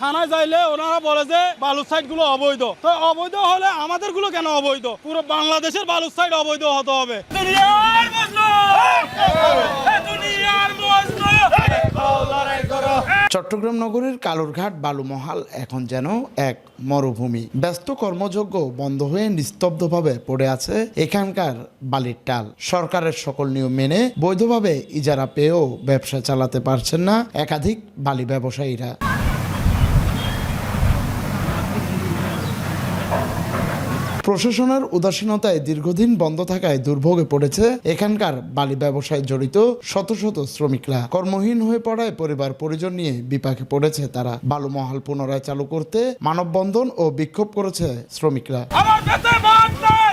থানায় যাইলে ওনারা বলে যে বালু সাইডগুলো অবৈধ। তো অবৈধ হলে আমাদেরগুলো কেন অবৈধ? পুরো বাংলাদেশের বালু সাইড অবৈধ হতে হবে। চট্টগ্রাম নগরীর কালুরঘাট বালুমহাল এখন যেন এক মরুভূমি। ব্যস্ত কর্মযোগ্য বন্ধ হয়ে নিস্তব্ধভাবে পড়ে আছে এখানকার বালির টাল। সরকারের সকল নিয়ম মেনে বৈধভাবে ইজারা পেয়েও ব্যবসা চালাতে পারছেন না একাধিক বালি ব্যবসায়ীরা। প্রশাসনের উদাসীনতায় দীর্ঘদিন বন্ধ থাকায় দুর্ভোগে পড়েছে এখানকার বালি ব্যবসায় জড়িত শত শত শ্রমিকরা। কর্মহীন হয়ে পড়ায় পরিবার পরিজন নিয়ে বিপাকে পড়েছে তারা। বালুমহাল পুনরায় চালু করতে মানববন্ধন ও বিক্ষোভ করেছে শ্রমিকরা আমার পেটে ভাত নাই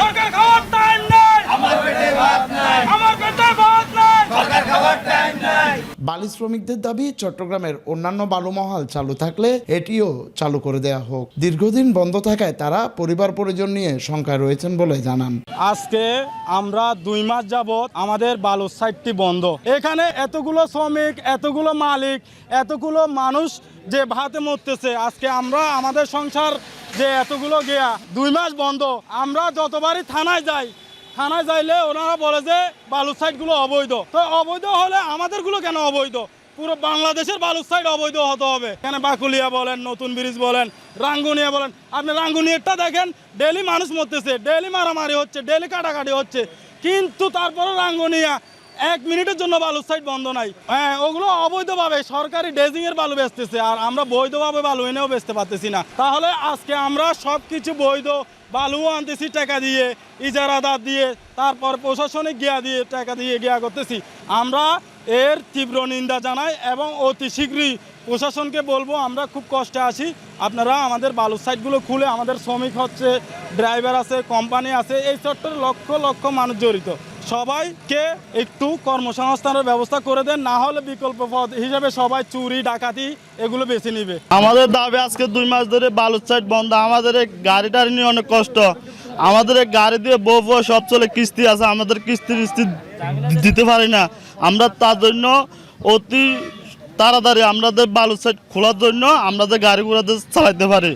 সরকার খাওয়ার টাইম নাই আমার পেটে ভাত নাই আমার পেটে ভাত নাই সরকার খাওয়ার টাইম নাই বালি শ্রমিকদের দাবি, চট্টগ্রামের অন্যান্য বালুমহাল চালু থাকলে এটিও চালু করে দেয়া হোক। দীর্ঘদিন বন্ধ থাকায় তারা পরিবার পরিজন নিয়ে শঙ্কায় রয়েছেন বলে জানান। আজকে আমরা দুই মাস যাবত আমাদের বালুর সাইডটি বন্ধ। এখানে এতগুলো শ্রমিক, এতগুলো মালিক, এতগুলো মানুষ যে ভাতে মরতেছে। আজকে আমরা, আমাদের সংসার যে এতগুলো গিয়া, দুই মাস বন্ধ। আমরা যতবারই থানায় যাই থানায় যাইলে ওনারা বলে যে বালুর সাইডগুলো অবৈধ। তো অবৈধ হলে আমাদেরগুলো কেন অবৈধ? পুরো বাংলাদেশের বালুর সাইড অবৈধ হতে হবে। এখানে বাকুলিয়া বলেন, নতুন ব্রিজ বলেন, রাঙ্গুনিয়া বলেন। আপনি রাঙ্গুনিয়ারটা দেখেন ডেলি মানুষ মরতেছে ডেলি মারামারি হচ্ছে ডেলি কাটাকাটি হচ্ছে। কিন্তু তারপরে রাঙ্গুনিয়া এক মিনিটের জন্য বালুর সাইড বন্ধ নাই। হ্যাঁ ওগুলো অবৈধভাবে সরকারি ডেজিং এর বালু বেচতেছে, আর আমরা বৈধভাবে বালু এনেও বেচতে পারতেছি না। তাহলে আজকে আমরা সব কিছু বৈধ বালুও আনতেছি টাকা দিয়ে ইজারাদার দিয়ে, তারপর প্রশাসনিক গিয়া দিয়ে টাকা দিয়ে গিয়া করতেছি। আমরা এর তীব্র নিন্দা জানাই এবং অতি শীঘ্রই প্রশাসনকে বলব, আমরা খুব কষ্টে আছি। আপনারা আমাদের বালুর সাইটগুলো খুলে আমাদের শ্রমিক হচ্ছে ড্রাইভার আছে কোম্পানি আছে, এই চট্টরে লক্ষ লক্ষ মানুষ জড়িত। সবাইকে একটু কর্মসংস্থানের ব্যবস্থা করে দেন না হলে বিকল্প পথ হিসেবে সবাই চুরি ডাকাতি এগুলো বেছে নিবে। আমাদের দাবি আজকে দুই মাস ধরে বালুর সাইড বন্ধ আমাদের এই গাড়ি টাড়ি নিয়ে অনেক কষ্ট। আমাদের এই গাড়ি দিয়ে বউ বউ সব চলে কিস্তি আছে আমাদের কিস্তি কিস্তি দিতে পারি না। আমরা তার জন্য অতি তাড়াতাড়ি আমাদের বালুর সাইড খোলার জন্য আমাদের গাড়িগুলোতে চালাইতে পারি।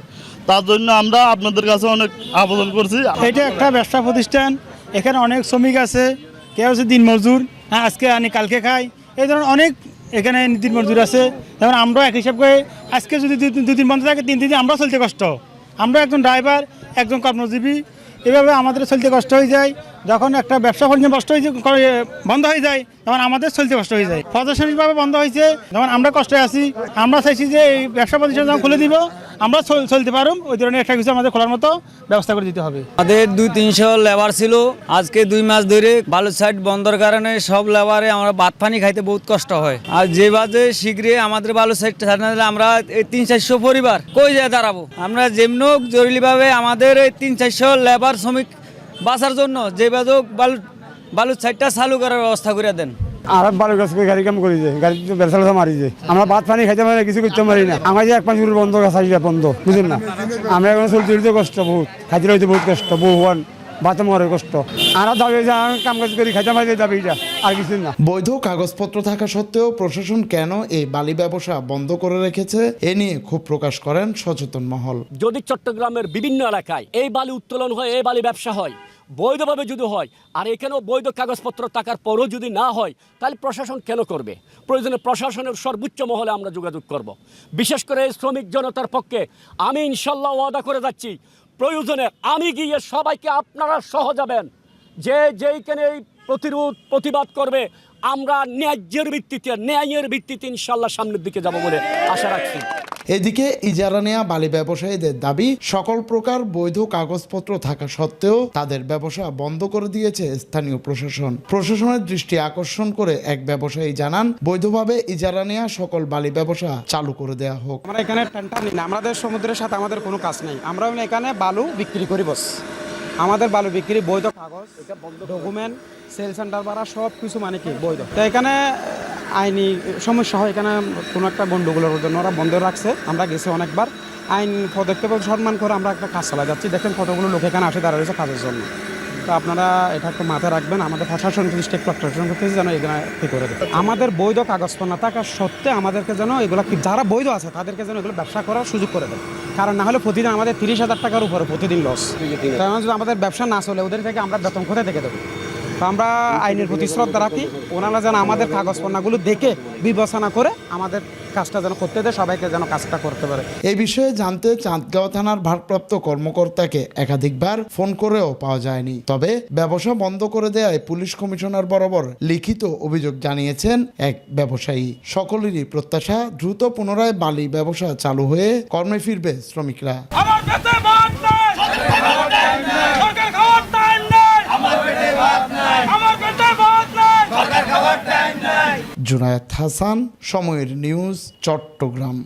তার জন্য আমরা আপনাদের কাছে অনেক আবেদন করছি। এটা একটা ব্যবসা প্রতিষ্ঠান এখানে অনেক শ্রমিক আছে, কেউ আছে দিন মজদুর হ্যাঁ আজকে আনি, কালকে খাই। এই ধরনের অনেক এখানে দিন মজুর আছে। যেমন আমরা এক হিসাব করে আজকে যদি দু দুদিন বন্ধ থাকে, তিন দিন আমরা চলতে কষ্ট। আমরা একজন ড্রাইভার একজন কর্মজীবী। এভাবে আমাদের চলতে কষ্ট হয়ে যায়। যখন একটা ব্যবসা বাণিজ্য নষ্ট হয়ে বন্ধ হয়ে যায়, তখন আমাদের চলতে কষ্ট হয়ে যায়। প্রশাসনিকভাবে বন্ধ হয়েছে যেমন আমরা কষ্টে আছি, আমরা চাইছি যে এই ব্যবসা প্রতিষ্ঠান যখন খুলে দিব, আমরা চল- চলতে পারুম, ওই ধরনের একটা কিছু আমাদের খোলার মতো ব্যবস্থা করে দিতে হবে। আমাদের দুই তিনশো লেবার ছিল, আজকে দুই মাস ধরে বালু সাইড বন্ধর কারণে সব লেবারে আমরা ভাত পানি খাইতে বহুত কষ্ট হয়। আর যে বাজে শীঘ্রই আমাদের বালু সাইড আমরা এই তিন চারশো পরিবার কই যায় দাঁড়াবো? আমরা যেমন জরুরিভাবে আমাদের এই তিন চারশো লেবার শ্রমিক বাঁচার জন্য যে বাজুক বালু বালুর সাইডটা চালু করার ব্যবস্থা করে দেন। আর বালু গাছ গাড়ি কাম করি যে, গাড়ি বেলসা বেলসা মারি যে। আমরা ভাত পানি খাইতে পারি কিছু করতে পারি না। আমার যে এক পাঁচ বন্ধ গাছ বন্ধ, বুঝলেন না? আমরা এখন চলতে কষ্ট বহুত, খাইতে হইতে বহুত কষ্ট বহুয়ান ভাতে মরে কষ্ট। আর দাবি যে কাম কাজ করি খাইতে পারি দাবি এটা আর কিছু না। বৈধ কাগজপত্র থাকা সত্ত্বেও প্রশাসন কেন এই বালি ব্যবসা বন্ধ করে রেখেছে এ নিয়ে ক্ষোভ প্রকাশ করেন সচেতন মহল। যদি চট্টগ্রামের বিভিন্ন এলাকায় এই বালি উত্তোলন হয় এই বালি ব্যবসা হয় বৈধভাবে যদি হয় আর এখানেও বৈধ কাগজপত্র থাকার পরও যদি না হয় তাহলে প্রশাসন কেন করবে? প্রয়োজনে প্রশাসনের সর্বোচ্চ মহলে আমরা যোগাযোগ করব। বিশেষ করে এই শ্রমিক জনতার পক্ষে আমি ইনশাল্লাহ ওয়াদা করে যাচ্ছি প্রয়োজনে আমি গিয়ে সবাইকে আপনারা সহ যাবেন। যে যেইখানে এই প্রতিরোধ প্রতিবাদ করবে, আমরা ন্যায্যের ভিত্তিতে, ন্যায়ের ভিত্তিতে ইনশাল্লাহ সামনের দিকে যাব বলে আশা রাখছি। এদিকে ইজারা নেয়া বালি ব্যবসায়ীদের দাবি, সকল প্রকার বৈধ কাগজপত্র থাকা সত্ত্বেও তাদের ব্যবসা বন্ধ করে দিয়েছে স্থানীয় প্রশাসন। প্রশাসনের দৃষ্টি আকর্ষণ করে এক ব্যবসায়ী জানান, বৈধভাবে ইজারা নেয়া সকল বালি ব্যবসা চালু করে দেয়া হোক। আমরা এখানে টেন্টার নিই না, আমাদের সমুদ্রের সাথে আমাদের কোনো কাজ নেই। আমরা এখানে বালু বিক্রি করি বস। আমাদের বালু বিক্রি, বৈধ কাগজ ডকুমেন্ট সেল সেন্টার ভাড়া সব কিছু মানে কি বৈধ। তো এখানে আইনি সমস্যা হয় এখানে কোনো একটা গন্ডগোলের জন্য ওরা বন্ধ রাখছে। আমরা গেছি অনেকবার। আইন পদক্ষেপ সম্মান করে আমরা একটা কাজ চালা যাচ্ছি। দেখেন কতগুলো লোক এখানে আসে দাঁড়া রয়েছে কাজের জন্য। তো আপনারা এটা একটু মাথায় রাখবেন। আমাদের প্রশাসন স্টেপ প্রশাসন করতেছে যেন এগুলো ঠিক করে দেয়। আমাদের বৈধ কাগজপত্র না থাকা সত্ত্বে আমাদেরকে যেন এগুলো কি যারা বৈধ আছে তাদেরকে যেন এগুলো ব্যবসা করার সুযোগ করে দেয়। কারণ না হলে প্রতিদিন আমাদের তিরিশ হাজার টাকার উপরে প্রতিদিন লস কারণ যদি আমাদের ব্যবসা না চলে ওদের থেকে আমরা বেতন কোথায় থেকে দেবো? তো আমরা আইনের প্রতি শ্রদ্ধা রাখি। ওনারা যেন আমাদের কাগজপত্রগুলো দেখে বিবেচনা করে আমাদের কাজটা যেন করতে দেয় সবাইকে যেন কাজটা করতে পারে। এই বিষয়ে জানতে চাঁদগাঁও থানার ভারপ্রাপ্ত কর্মকর্তাকে একাধিকবার ফোন করেও পাওয়া যায়নি। তবে ব্যবসা বন্ধ করে দেওয়ায় পুলিশ কমিশনার বরাবর লিখিত অভিযোগ জানিয়েছেন এক ব্যবসায়ী। সকলেরই প্রত্যাশা দ্রুত পুনরায় বালি ব্যবসা চালু হয়ে কর্মে ফিরবে শ্রমিকরা। আমার পেটে ভাত নাই সরকার খাওয়ার টাইম নাই আমার পেটে ভাত নাই আমার পেটে ভাত নাই জুনায়েদ হাসান সময়ের নিউজ চট্টগ্রাম।